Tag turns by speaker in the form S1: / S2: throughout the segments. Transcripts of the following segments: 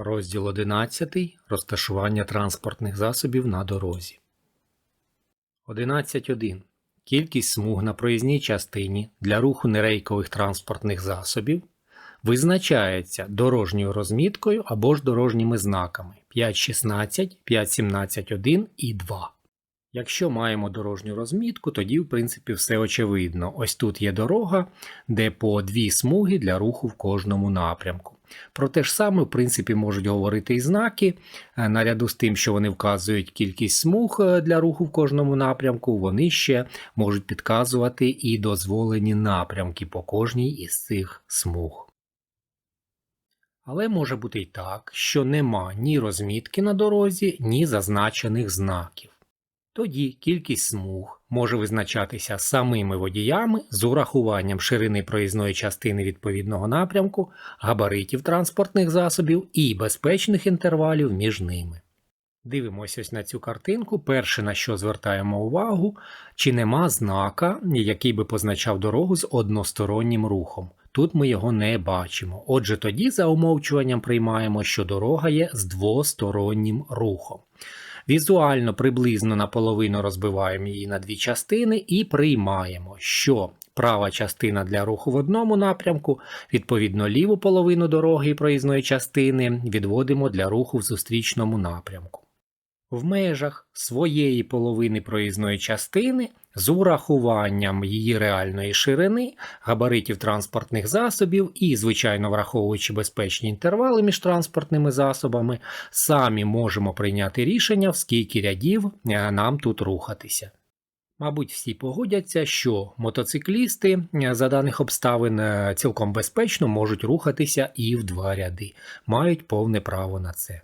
S1: Розділ 11. Розташування транспортних засобів на дорозі. 11.1. Кількість смуг на проїзній частині для руху нерейкових транспортних засобів визначається дорожньою розміткою або ж дорожніми знаками 5.16, 5.17.1 і 2. Якщо маємо дорожню розмітку, тоді в принципі все очевидно. Ось тут є дорога, де по дві смуги для руху в кожному напрямку. Про те ж саме, в принципі, можуть говорити і знаки. Е, Наряду з тим, що вони вказують кількість смуг е, для руху в кожному напрямку, вони ще можуть підказувати і дозволені напрямки по кожній із цих смуг. Але може бути й так, що нема ні розмітки на дорозі, ні зазначених знаків. Тоді кількість смуг може визначатися самими водіями з урахуванням ширини проїзної частини відповідного напрямку, габаритів транспортних засобів і безпечних інтервалів між ними. Дивимося ось на цю картинку. Перше, на що звертаємо увагу, чи нема знака, який би позначав дорогу з одностороннім рухом. Тут ми його не бачимо. Отже, тоді за умовчуванням приймаємо, що дорога є з двостороннім рухом. Візуально приблизно наполовину розбиваємо її на дві частини і приймаємо, що права частина для руху в одному напрямку, відповідно ліву половину дороги і проїзної частини відводимо для руху в зустрічному напрямку. В межах своєї половини проїзної частини з урахуванням її реальної ширини, габаритів транспортних засобів і, звичайно, враховуючи безпечні інтервали між транспортними засобами, самі можемо прийняти рішення, в скільки рядів е, нам тут рухатися. Мабуть, всі погодяться, що мотоциклісти е, за даних обставин е, цілком безпечно можуть рухатися і в два ряди, мають повне право на це.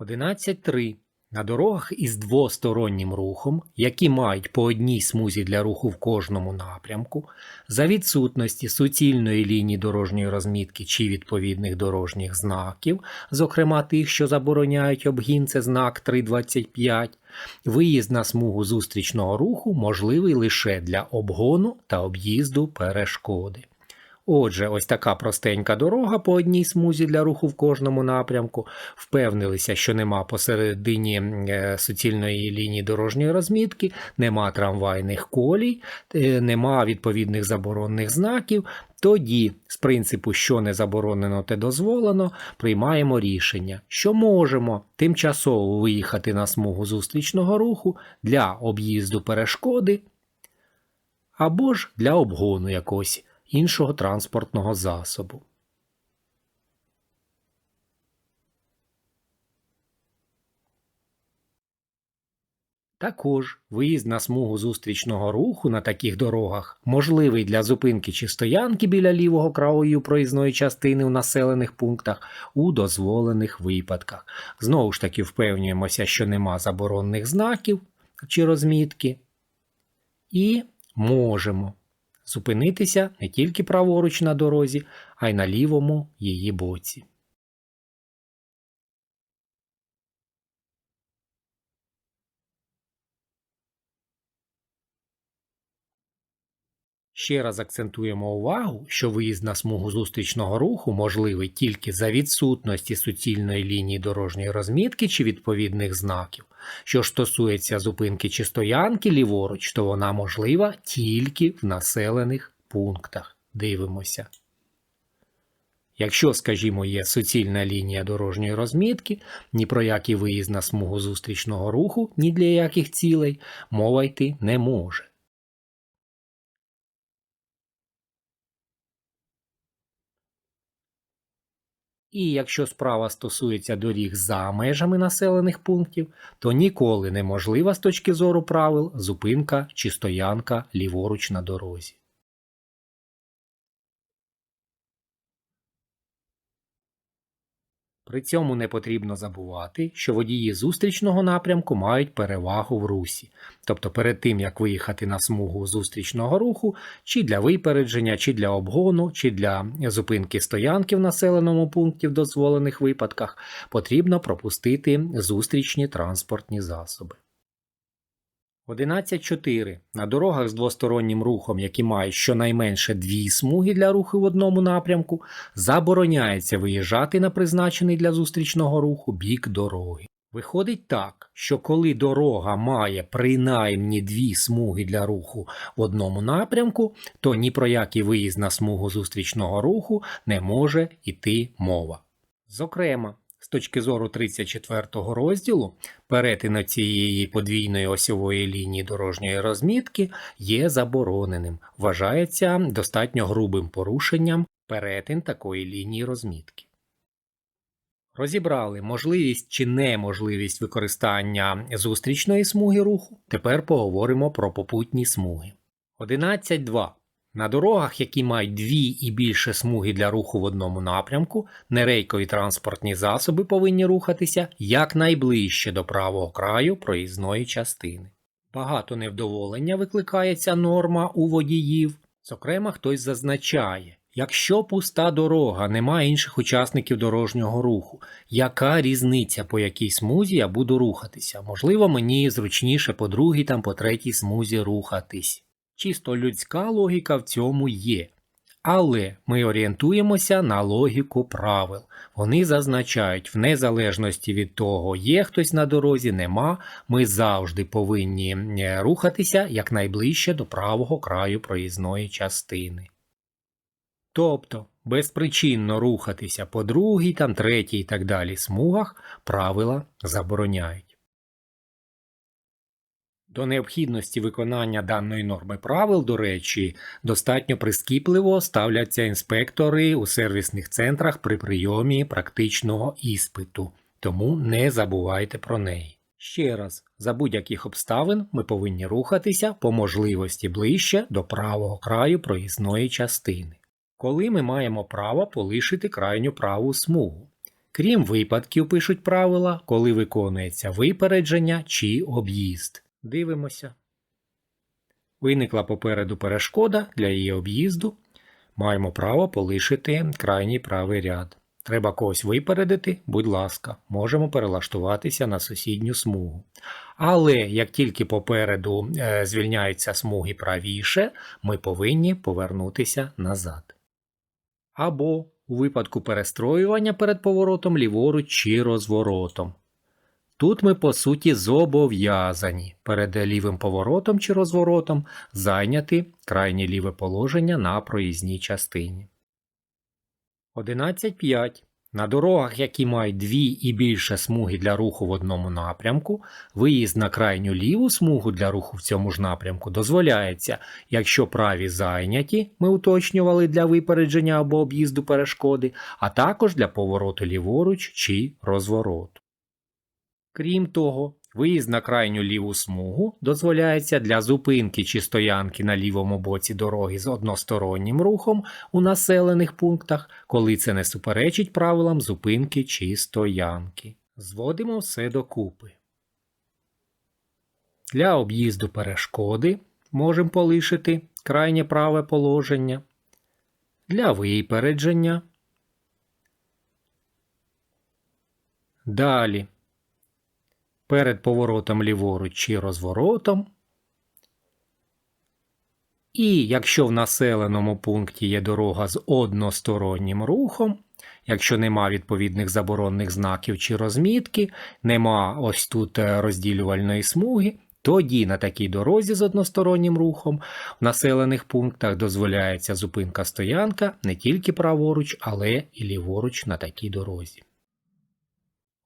S1: 11.3. На дорогах із двостороннім рухом, які мають по одній смузі для руху в кожному напрямку, за відсутності суцільної лінії дорожньої розмітки чи відповідних дорожніх знаків, зокрема тих, що забороняють обгін, це знак 3.25, виїзд на смугу зустрічного руху можливий лише для обгону та об'їзду перешкоди. Отже, ось така простенька дорога по одній смузі для руху в кожному напрямку. Впевнилися, що нема посередині е, суцільної лінії дорожньої розмітки, нема трамвайних колій, е, нема відповідних заборонних знаків. Тоді, з принципу, що не заборонено, те дозволено, приймаємо рішення, що можемо тимчасово виїхати на смугу зустрічного руху для об'їзду перешкоди або ж для обгону якогось іншого транспортного засобу. Також виїзд на смугу зустрічного руху на таких дорогах можливий для зупинки чи стоянки біля лівого краю проїзної частини в населених пунктах у дозволених випадках. Знову ж таки впевнюємося, що нема заборонних знаків чи розмітки. І можемо зупинитися не тільки праворуч на дорозі, а й на лівому її боці. Ще раз акцентуємо увагу, що виїзд на смугу зустрічного руху можливий тільки за відсутності суцільної лінії дорожньої розмітки чи відповідних знаків. Що ж стосується зупинки чи стоянки ліворуч, то вона можлива тільки в населених пунктах. Дивимося. Якщо, скажімо, є суцільна лінія дорожньої розмітки, ні про який виїзд на смугу зустрічного руху, ні для яких цілей мова йти не може. І якщо справа стосується доріг за межами населених пунктів, то ніколи неможлива з точки зору правил зупинка чи стоянка ліворуч на дорозі. При цьому не потрібно забувати, що водії зустрічного напрямку мають перевагу в русі. Тобто перед тим, як виїхати на смугу зустрічного руху, чи для випередження, чи для обгону, чи для зупинки стоянки в населеному пункті в дозволених випадках, потрібно пропустити зустрічні транспортні засоби. 11.4. На дорогах з двостороннім рухом, які мають щонайменше дві смуги для руху в одному напрямку, забороняється виїжджати на призначений для зустрічного руху бік дороги. Виходить так, що коли дорога має принаймні дві смуги для руху в одному напрямку, то ні про який виїзд на смугу зустрічного руху не може йти мова. Зокрема, з точки зору 34 розділу, перетин цієї подвійної осьової лінії дорожньої розмітки є забороненим, вважається достатньо грубим порушенням перетин такої лінії розмітки. Розібрали можливість чи неможливість використання зустрічної смуги руху. Тепер поговоримо про попутні смуги. 11.2. На дорогах, які мають дві і більше смуги для руху в одному напрямку, нерейкові транспортні засоби повинні рухатися якнайближче до правого краю проїзної частини. Багато невдоволення викликає ця норма у водіїв. Зокрема, хтось зазначає, якщо пуста дорога, немає інших учасників дорожнього руху, яка різниця, по якій смузі я буду рухатися? Можливо, мені зручніше по другій там по третій смузі рухатись. Чисто людська логіка в цьому є. Але ми орієнтуємося на логіку правил. Вони зазначають, в незалежності від того, є хтось на дорозі, нема, ми завжди повинні е, рухатися якнайближче до правого краю проїзної частини. Тобто, безпричинно рухатися по другій, там третій і так далі смугах правила забороняють. До необхідності виконання даної норми правил, до речі, достатньо прискіпливо ставляться інспектори у сервісних центрах при прийомі практичного іспиту, тому не забувайте про неї. Ще раз, за будь-яких обставин ми повинні рухатися по можливості ближче до правого краю проїзної частини, коли ми маємо право полишити крайню праву смугу. Крім випадків, пишуть правила, коли виконується випередження чи об'їзд. Дивимося. Виникла попереду перешкода для її об'їзду. Маємо право полишити крайній правий ряд. Треба когось випередити, будь ласка, можемо перелаштуватися на сусідню смугу. Але як тільки попереду е, звільняються смуги правіше, ми повинні повернутися назад. Або у випадку перестроювання перед поворотом ліворуч чи розворотом. Тут ми, по суті, зобов'язані перед лівим поворотом чи розворотом зайняти крайнє ліве положення на проїзній частині. 11.5. На дорогах, які мають дві і більше смуги для руху в одному напрямку, виїзд на крайню ліву смугу для руху в цьому ж напрямку дозволяється, якщо праві зайняті, ми уточнювали для випередження або об'їзду перешкоди, а також для повороту ліворуч чи розвороту. Крім того, виїзд на крайню ліву смугу дозволяється для зупинки чи стоянки на лівому боці дороги з одностороннім рухом у населених пунктах, коли це не суперечить правилам зупинки чи стоянки. Зводимо все докупи. Для об'їзду перешкоди можемо полишити крайнє праве положення. Для випередження. Далі перед поворотом ліворуч чи розворотом. І якщо в населеному пункті є дорога з одностороннім рухом, якщо нема відповідних заборонних знаків чи розмітки, нема ось тут е, розділювальної смуги, тоді на такій дорозі з одностороннім рухом в населених пунктах дозволяється зупинка стоянка не тільки праворуч, але і ліворуч на такій дорозі.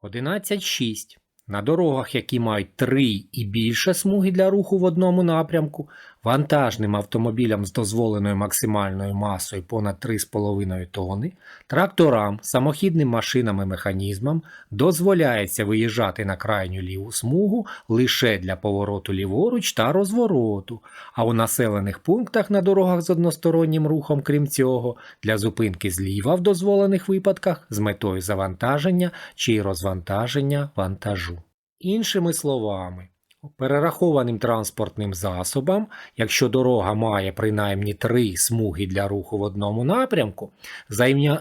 S1: 11.6. На дорогах, які мають три і більше смуги для руху в одному напрямку, вантажним автомобілям з дозволеною максимальною масою понад 3,5 тонни, тракторам, самохідним машинам і механізмам дозволяється виїжджати на крайню ліву смугу лише для повороту ліворуч та розвороту, а у населених пунктах на дорогах з одностороннім рухом, крім цього, для зупинки зліва в дозволених випадках з метою завантаження чи розвантаження вантажу. Іншими словами, перерахованим транспортним засобам, якщо дорога має принаймні три смуги для руху в одному напрямку,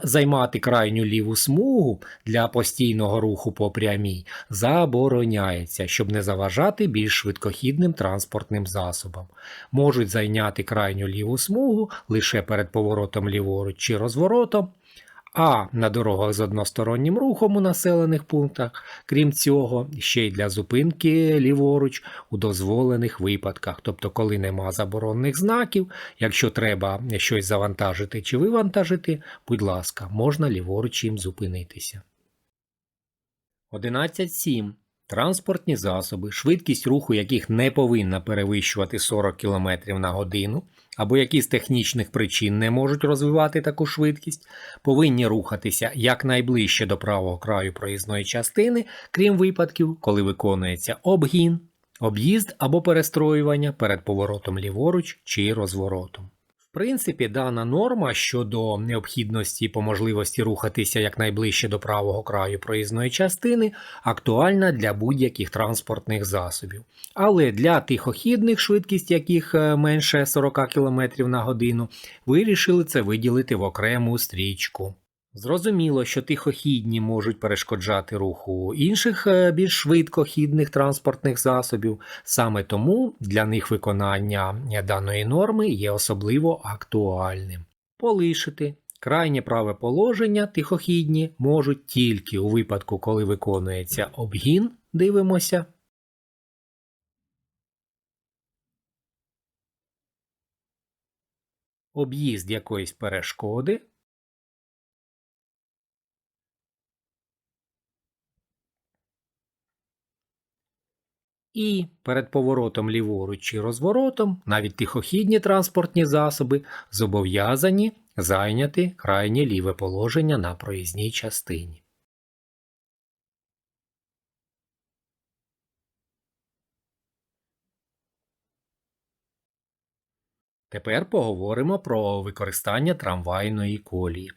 S1: займати крайню ліву смугу для постійного руху по прямій забороняється, щоб не заважати більш швидкохідним транспортним засобам. Можуть зайняти крайню ліву смугу лише перед поворотом ліворуч чи розворотом, а на дорогах з одностороннім рухом у населених пунктах, крім цього, ще й для зупинки ліворуч у дозволених випадках, тобто коли нема заборонних знаків, якщо треба щось завантажити чи вивантажити, будь ласка, можна ліворуч їм зупинитися. 11.7. Транспортні засоби, швидкість руху яких не повинна перевищувати 40 км на годину, або які з технічних причин не можуть розвивати таку швидкість, повинні рухатися якнайближче до правого краю проїзної частини, крім випадків, коли виконується обгін, об'їзд або перестроювання перед поворотом ліворуч чи розворотом. Принципі, дана норма щодо необхідності по можливості рухатися якнайближче до правого краю проїзної частини актуальна для будь-яких транспортних засобів. Але для тихохідних, швидкість яких е, менше 40 км на годину, вирішили це виділити в окрему стрічку. Зрозуміло, що тихохідні можуть перешкоджати руху інших е, більш швидкохідних транспортних засобів, саме тому для них виконання даної норми є особливо актуальним. Полишити крайнє праве положення тихохідні можуть тільки у випадку, коли виконується обгін, дивимося. Об'їзд якоїсь перешкоди І перед поворотом ліворуч чи розворотом навіть тихохідні транспортні засоби зобов'язані зайняти крайнє ліве положення на проїзній частині. Тепер поговоримо про використання трамвайної колії.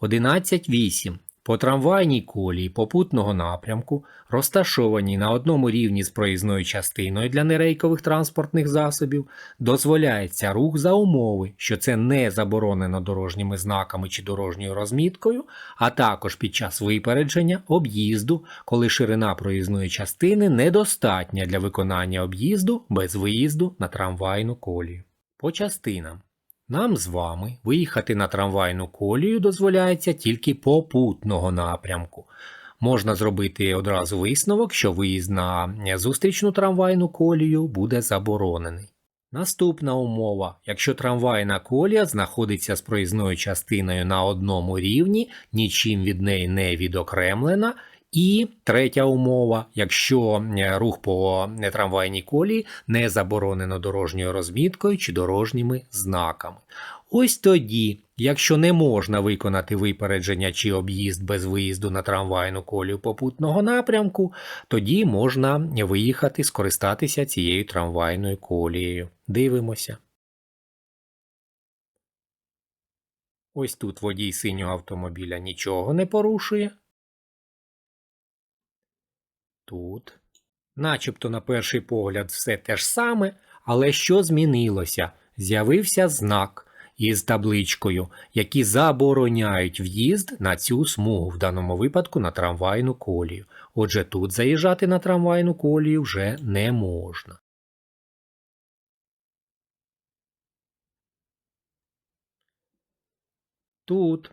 S1: 11.8. По трамвайній колії попутного напрямку, розташованій на одному рівні з проїзною частиною для нерейкових транспортних засобів, дозволяється рух за умови, що це не заборонено дорожніми знаками чи дорожньою розміткою, а також під час випередження, об'їзду, коли ширина проїзної частини недостатня для виконання об'їзду без виїзду на трамвайну колію. По частинам. Нам з вами виїхати на трамвайну колію дозволяється тільки попутного напрямку. Можна зробити одразу висновок, що виїзд на зустрічну трамвайну колію буде заборонений. Наступна умова: якщо трамвайна колія знаходиться з проїзною частиною на одному рівні, нічим від неї не відокремлена. І третя умова, якщо е, рух по трамвайній колії не заборонено дорожньою розміткою чи дорожніми знаками. Ось тоді, якщо не можна виконати випередження чи об'їзд без виїзду на трамвайну колію попутного напрямку, тоді можна виїхати скористатися цією трамвайною колією. Дивимося. Ось тут водій синього автомобіля нічого не порушує. Тут. Начебто, на перший погляд, все те ж саме, але що змінилося? З'явився знак із табличкою, які забороняють в'їзд на цю смугу, в даному випадку на трамвайну колію. Отже, тут заїжджати на трамвайну колію вже не можна. Тут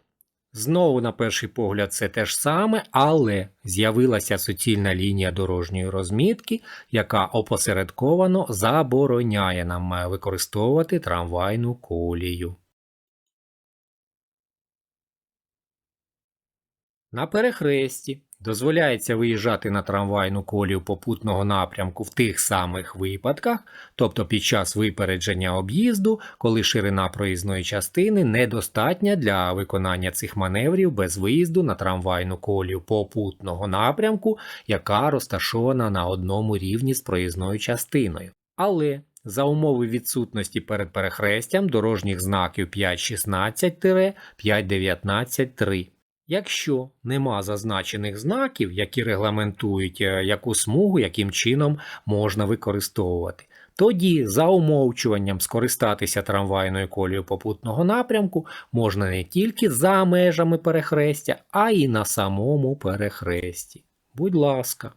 S1: Знову, на перший погляд, це те ж саме, але з'явилася суцільна лінія дорожньої розмітки, яка опосередковано забороняє нам е, використовувати трамвайну колію. На перехресті Дозволяється виїжджати на трамвайну колію попутного напрямку в тих самих випадках, тобто під час випередження об'їзду, коли ширина проїзної частини недостатня для виконання цих маневрів без виїзду на трамвайну колію попутного напрямку, яка розташована на одному рівні з проїзною частиною. Але за умови відсутності перед перехрестям дорожніх знаків 5.16-5.19.3. Якщо нема зазначених знаків, які регламентують, е, яку смугу яким чином можна використовувати, тоді за умовчуванням скористатися трамвайною колією попутного напрямку можна не тільки за межами перехрестя, а й на самому перехресті. Будь ласка.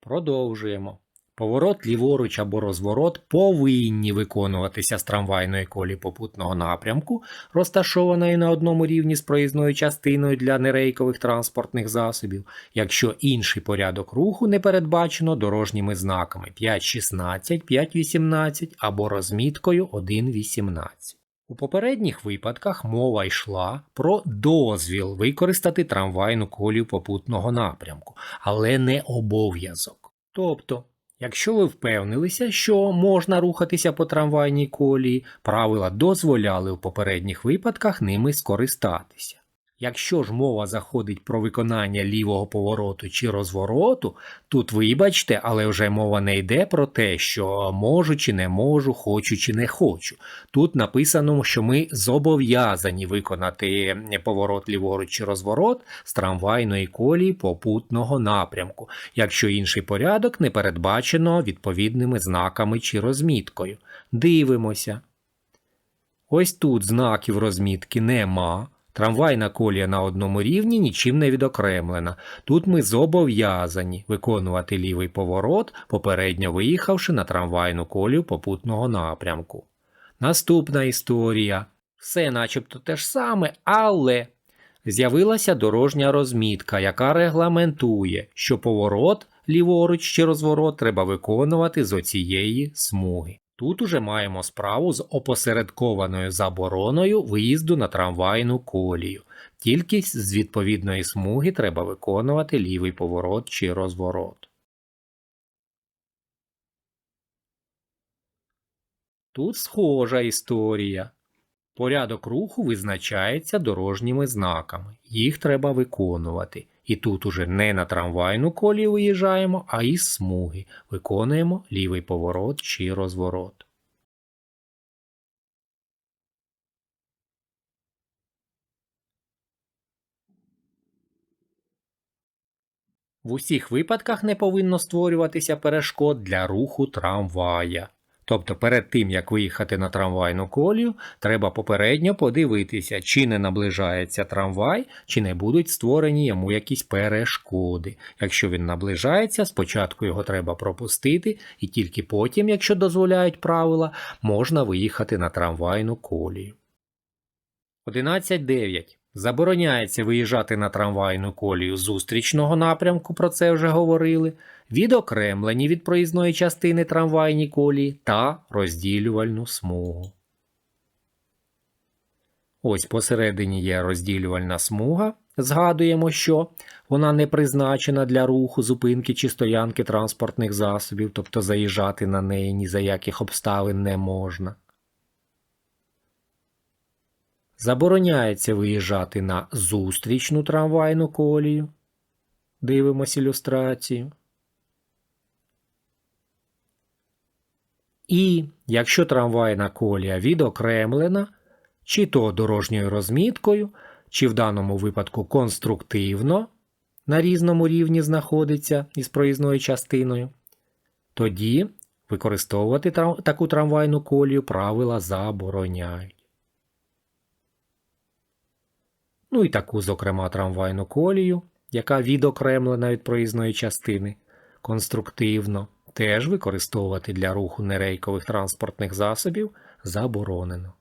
S1: Продовжуємо. Поворот ліворуч або розворот повинні виконуватися з трамвайної колії попутного напрямку, розташованої на одному рівні з проїзною частиною для нерейкових транспортних засобів, якщо інший порядок руху не передбачено дорожніми знаками 5.16, 5.18 або розміткою 1.18. У попередніх випадках мова йшла про дозвіл використати трамвайну колію попутного напрямку, але не обов'язок. Тобто, якщо ви впевнилися, що можна рухатися по трамвайній колії, правила дозволяли в попередніх випадках ними скористатися. Якщо ж мова заходить про виконання лівого повороту чи розвороту, тут вибачте, але вже мова не йде про те, що можу чи не можу, хочу чи не хочу. Тут написано, що ми зобов'язані виконати поворот ліворуч чи розворот з трамвайної колії попутного напрямку, якщо інший порядок не передбачено відповідними знаками чи розміткою. Дивимося. Ось тут знаків розмітки нема. Трамвайна колія на одному рівні нічим не відокремлена. Тут ми зобов'язані виконувати лівий поворот, попередньо виїхавши на трамвайну колію попутного напрямку. Наступна історія. Все начебто те ж саме, але з'явилася дорожня розмітка, яка регламентує, що поворот ліворуч чи розворот треба виконувати з оцієї смуги. Тут уже маємо справу з опосередкованою забороною виїзду на трамвайну колію. Тільки з відповідної смуги треба виконувати лівий поворот чи розворот. Тут схожа історія. Порядок руху визначається дорожніми знаками. Їх треба виконувати. І тут уже не на трамвайну колію виїжджаємо, а із смуги. Виконуємо лівий поворот чи розворот. В усіх випадках не повинно створюватися перешкод для руху трамвая. Тобто перед тим, як виїхати на трамвайну колію, треба попередньо подивитися, чи не наближається трамвай, чи не будуть створені йому якісь перешкоди. Якщо він наближається, спочатку його треба пропустити, і тільки потім, якщо дозволяють правила, можна виїхати на трамвайну колію. 11.9. Забороняється виїжджати на трамвайну колію зустрічного напрямку, про це вже говорили, відокремлені від проїзної частини трамвайні колії та розділювальну смугу. Ось посередині є розділювальна смуга. Згадуємо, що вона не призначена для руху, зупинки чи стоянки транспортних засобів, тобто заїжджати на неї ні за яких обставин не можна. Забороняється виїжджати на зустрічну трамвайну колію. Дивимось ілюстрацію. І якщо трамвайна колія відокремлена, чи то дорожньою розміткою, чи в даному випадку конструктивно на різному рівні знаходиться із проїзною частиною, тоді використовувати таку трамвайну колію правила забороняють. Ну і таку, зокрема, трамвайну колію, яка відокремлена від проїзної частини, конструктивно теж використовувати для руху нерейкових транспортних засобів заборонено.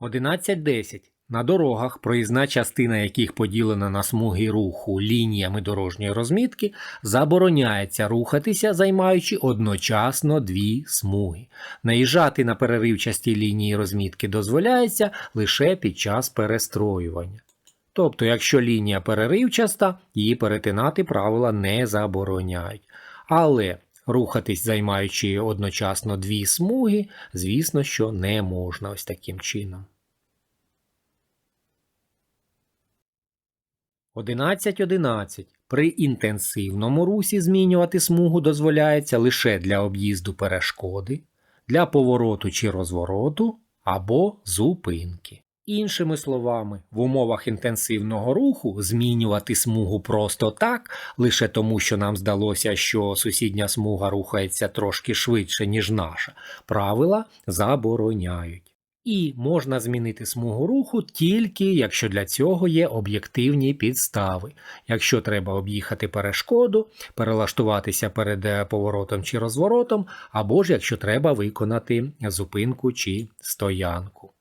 S1: 11.10. На дорогах, проїзна частина яких поділена на смуги руху лініями дорожньої розмітки, забороняється рухатися, займаючи одночасно дві смуги. Наїжджати на переривчасті лінії розмітки дозволяється лише під час перестроювання. Тобто, якщо лінія переривчаста, її перетинати правила не забороняють. Але рухатись, займаючи одночасно дві смуги, звісно, що не можна ось таким чином. 11.11. При інтенсивному русі змінювати смугу дозволяється лише для об'їзду перешкоди, для повороту чи розвороту або зупинки. Іншими словами, в умовах інтенсивного руху змінювати смугу просто так, лише тому, що нам здалося, що сусідня смуга рухається трошки швидше, ніж наша, правила забороняють. І можна змінити смугу руху тільки якщо для цього є об'єктивні підстави. Якщо треба об'їхати перешкоду, перелаштуватися перед е, поворотом чи розворотом, або ж якщо треба виконати зупинку чи стоянку.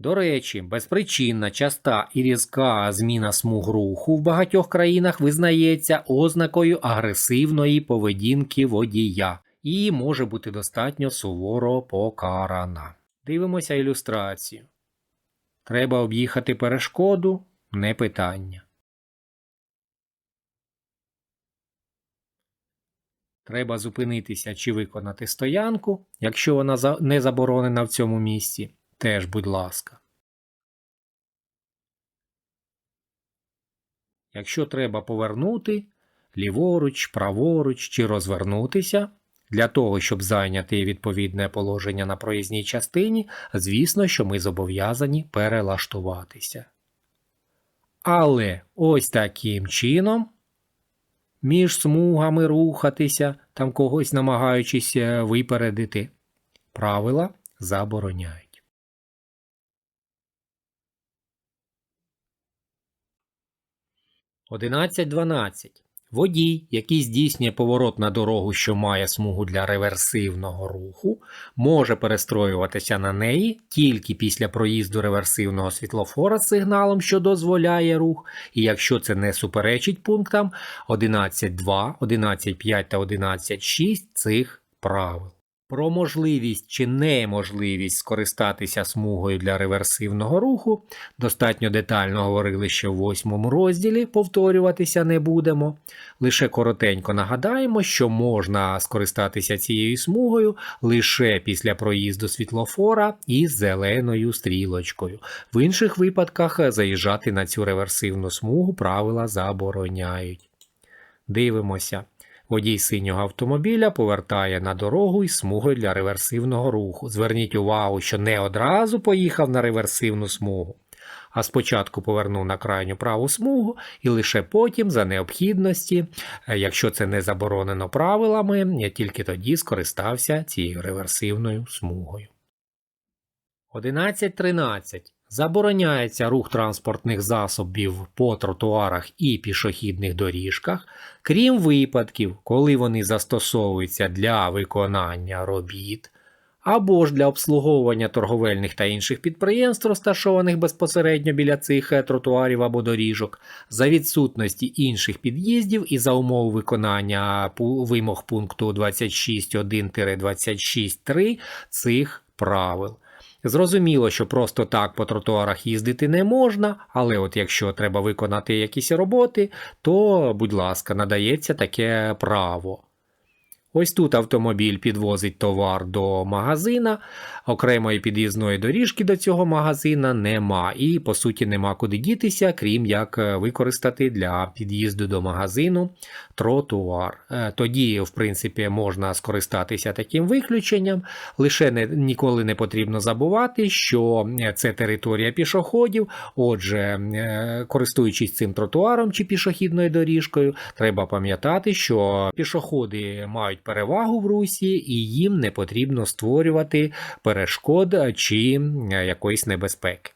S1: До речі, безпричинна, часта і різка зміна смуг руху в багатьох країнах визнається ознакою агресивної поведінки водія і може бути достатньо суворо покарана. Дивимося ілюстрацію. Треба об'їхати перешкоду не питання. Треба зупинитися чи виконати стоянку, якщо вона не заборонена в цьому місці. Теж, будь ласка. Якщо треба повернути ліворуч, праворуч чи розвернутися, для того, щоб зайняти відповідне положення на проїзній частині, звісно, що ми зобов'язані перелаштуватися. Але ось таким чином між смугами рухатися, там когось намагаючись е, випередити, правила забороняють. Одинадцять дванадцять. Водій, який здійснює поворот на дорогу, що має смугу для реверсивного руху, може перестроюватися на неї тільки після проїзду реверсивного світлофора з сигналом, що дозволяє рух, і якщо це не суперечить пунктам 11.2, 11.5 та 11.6 цих правил. Про можливість чи неможливість скористатися смугою для реверсивного руху достатньо детально говорили ще в восьмому розділі, повторюватися не будемо. Лише коротенько нагадаємо, що можна скористатися цією смугою лише після проїзду світлофора із зеленою стрілочкою. В інших випадках заїжджати на цю реверсивну смугу правила забороняють. Дивимося. Водій синього автомобіля повертає на дорогу із смугою для реверсивного руху. Зверніть увагу, що не одразу поїхав на реверсивну смугу, а спочатку повернув на крайню праву смугу і лише потім, за необхідності, е, якщо це не заборонено правилами, я тільки тоді скористався цією реверсивною смугою. 11.13. Забороняється рух транспортних засобів по тротуарах і пішохідних доріжках, крім випадків, коли вони застосовуються для виконання робіт або ж для обслуговування торговельних та інших підприємств, розташованих безпосередньо біля цих е, тротуарів або доріжок, за відсутності інших під'їздів і за умов виконання вимог пункту 26.1-26.3 цих правил. Зрозуміло, що просто так по тротуарах їздити не можна, але от якщо треба виконати якісь роботи, то, будь ласка, надається таке право. Ось тут автомобіль підвозить товар до магазина, окремої під'їзної доріжки до цього магазина нема, і по суті нема куди дітися, крім як е, використати для під'їзду до магазину тротуар. Е, Тоді, в принципі, можна скористатися таким виключенням. Лише не, ніколи не потрібно забувати, що е, це територія пішоходів. Отже, користуючись цим тротуаром чи пішохідною доріжкою, треба пам'ятати, що пішоходи мають перевагу в русі, і їм не потрібно створювати перешкод чи е, якоїсь небезпеки.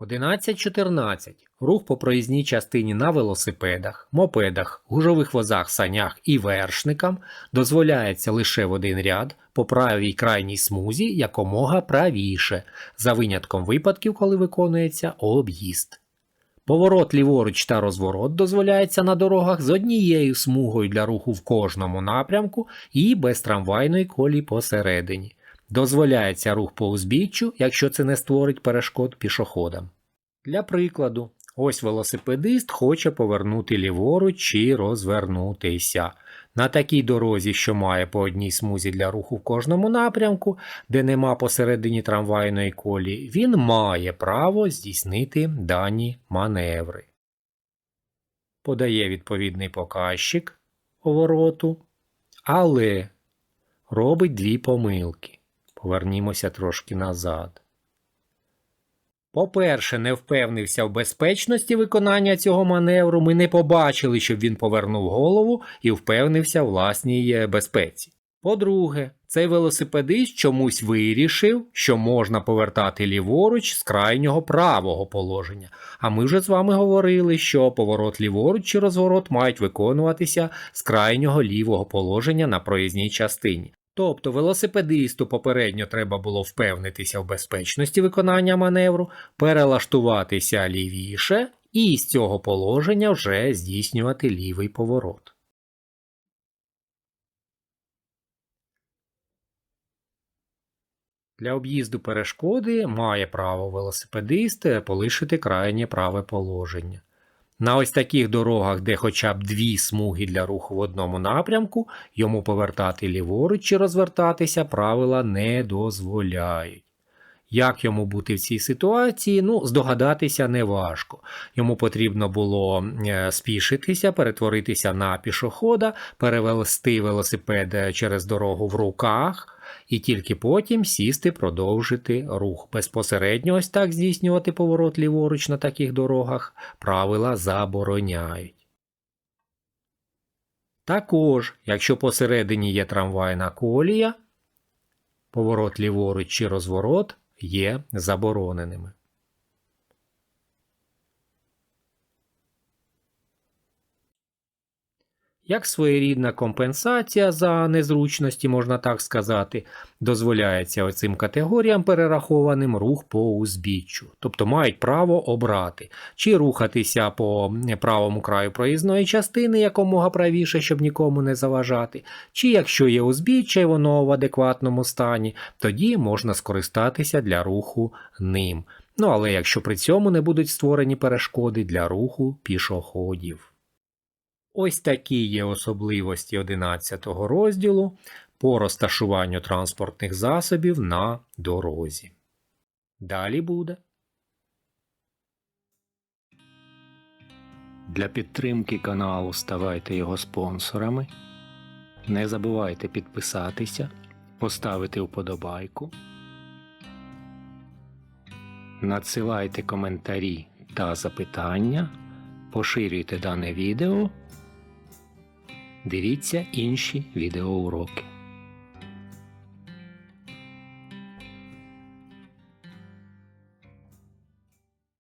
S1: 11.14. Рух по проїзній частині на велосипедах, мопедах, гужових возах, санях і вершникам дозволяється лише в один ряд по правій крайній смузі якомога правіше, за винятком випадків, коли виконується об'їзд. Поворот ліворуч та розворот дозволяється на дорогах з однією смугою для руху в кожному напрямку і без трамвайної колії посередині. Дозволяється рух по узбіччю, якщо це не створить перешкод пішоходам. Для прикладу, ось велосипедист хоче повернути ліворуч чи розвернутися. На такій дорозі, що має по одній смузі для руху в кожному напрямку, де нема посередині трамвайної колії, він має право здійснити дані маневри. Подає відповідний показчик повороту, але робить дві помилки. Повернімося трошки назад. По-перше, не впевнився в безпечності виконання цього маневру. Ми не побачили, щоб він повернув голову і впевнився в власній е, безпеці. По-друге, цей велосипедист чомусь вирішив, що можна повертати ліворуч з крайнього правого положення. А ми вже з вами говорили, що поворот ліворуч чи розворот мають виконуватися з крайнього лівого положення на проїзній частині. Тобто велосипедисту попередньо треба було впевнитися в безпечності виконання маневру, перелаштуватися лівіше і з цього положення вже здійснювати лівий поворот. Для об'їзду перешкоди має право велосипедист полишити крайнє праве положення. На ось таких дорогах, де хоча б дві смуги для руху в одному напрямку, йому повертати ліворуч чи розвертатися правила не дозволяють. Як йому бути в цій ситуації, ну, здогадатися неважко. Йому потрібно було е, спішитися, перетворитися на пішохода, перевести велосипед через дорогу в руках і тільки потім сісти, продовжити рух. Безпосередньо ось так здійснювати поворот ліворуч на таких дорогах правила забороняють. Також, якщо посередині є трамвайна колія, поворот ліворуч чи розворот є забороненими. Як своєрідна компенсація за незручності, можна так сказати, дозволяється оцим категоріям перерахованим рух по узбіччю, тобто мають право обрати, чи рухатися по правому краю проїзної частини якомога правіше, щоб нікому не заважати, чи якщо є узбіччя і воно в адекватному стані, тоді можна скористатися для руху ним. Ну але якщо при цьому не будуть створені перешкоди для руху пішоходів. Ось такі є особливості 11 розділу по розташуванню транспортних засобів на дорозі. Далі буде. Для підтримки каналу ставайте його спонсорами. Не забувайте підписатися, поставити вподобайку. Надсилайте коментарі та запитання. Поширюйте дане відео. Дивіться інші відеоуроки.